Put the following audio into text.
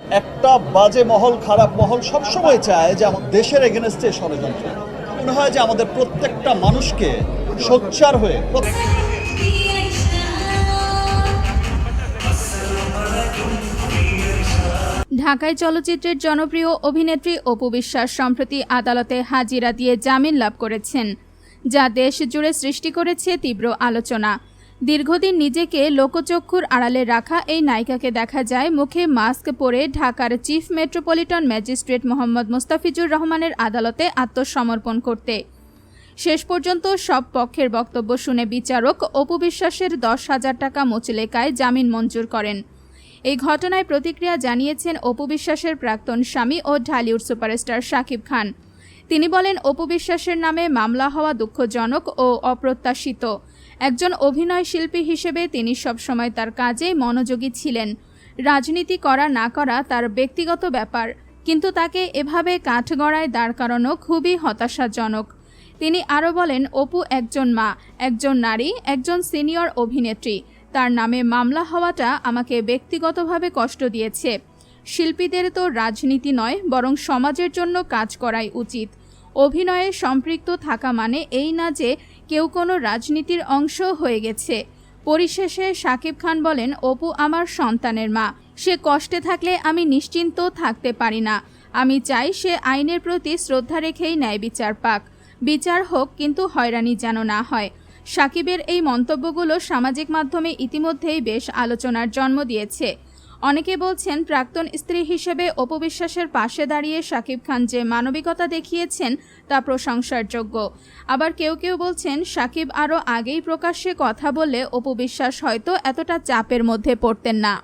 একটা বাজে মহল, খারাপ মহল সবসময় চায় যে আমাদের দেশের এগেনস্টে ষড়যন্ত্র। মনে হয় যে আমাদের প্রত্যেকটা মানুষকে সোচ্চার হয়ে ঢাকায় চলচ্চিত্রের জনপ্রিয় অভিনেত্রী অপু বিশ্বাস সম্প্রতি আদালতে হাজিরা দিয়ে জামিন লাভ করেছেন, যা দেশ জুড়ে সৃষ্টি করেছে তীব্র আলোচনা। দীর্ঘদিন নিজেকে লোকচক্ষুর আড়ালে রাখা এই নায়িকাকে দেখা যায় মুখে মাস্ক পরে ঢাকার chief metropolitan magistrate Mohammad Mustafizur রহমানের আদালতে আত্মসমর্পণ করতে। শেষ পর্যন্ত সব পক্ষের বক্তব্য শুনে বিচারক অপু বিশ্বাসের দশ হাজার টাকা মোচলেকায় জামিন মঞ্জুর করেন। এই ঘটনায় প্রতিক্রিয়া জানিয়েছেন অপু বিশ্বাসের প্রাক্তন স্বামী ও ঢালিউড সুপারস্টার শাকিব খান। তিনি বলেন, অপু বিশ্বাসের নামে মামলা হওয়া দুঃখজনক ও অপ্রত্যাশিত। একজন অভিনয় শিল্পী হিসেবে তিনি সবসময় তার কাজে মনোযোগী ছিলেন। রাজনীতি করা না করা তার ব্যক্তিগত ব্যাপার, কিন্তু তাকে এভাবে কাঠগড়ায় দাঁড় করানো খুবই হতাশাজনক। তিনি আরও বলেন, অপু একজন মা, একজন নারী, একজন সিনিয়র অভিনেত্রী। তার নামে মামলা হওয়াটা আমাকে ব্যক্তিগতভাবে কষ্ট দিয়েছে। শিল্পীদের তো রাজনীতি নয়, বরং সমাজের জন্য কাজ করাই উচিত। অভিনয়ে সম্পৃক্ত থাকা মানে এই না যে কেউ কোনো রাজনীতির অংশ হয়ে গেছে। পরিশেষে সাকিব খান বলেন, অপু আমার সন্তানের মা। সে কষ্টে থাকলে আমি নিশ্চিন্ত থাকতে পারি না। আমি চাই সে আইনের প্রতি শ্রদ্ধা রেখেই ন্যায় বিচার পাক। বিচার হোক, কিন্তু হয়রানি যেন না হয়। সাকিবের এই মন্তব্যগুলো সামাজিক মাধ্যমে ইতিমধ্যেই বেশ আলোচনার জন্ম দিয়েছে। অনেকে বলছেন, প্রাক্তন স্ত্রী হিসেবে অপবিশ্বাসের পাশে দাঁড়িয়ে শাকিব খান যে মানবিকতা দেখিয়েছেন তা প্রশংসার যোগ্য আবার কেউ কেউ বলছেন, শাকিব আরও আগেই প্রকাশ্যে কথা বলে অপবিশ্বাস হয়তো এতটা চাপের মধ্যে পড়তেন না।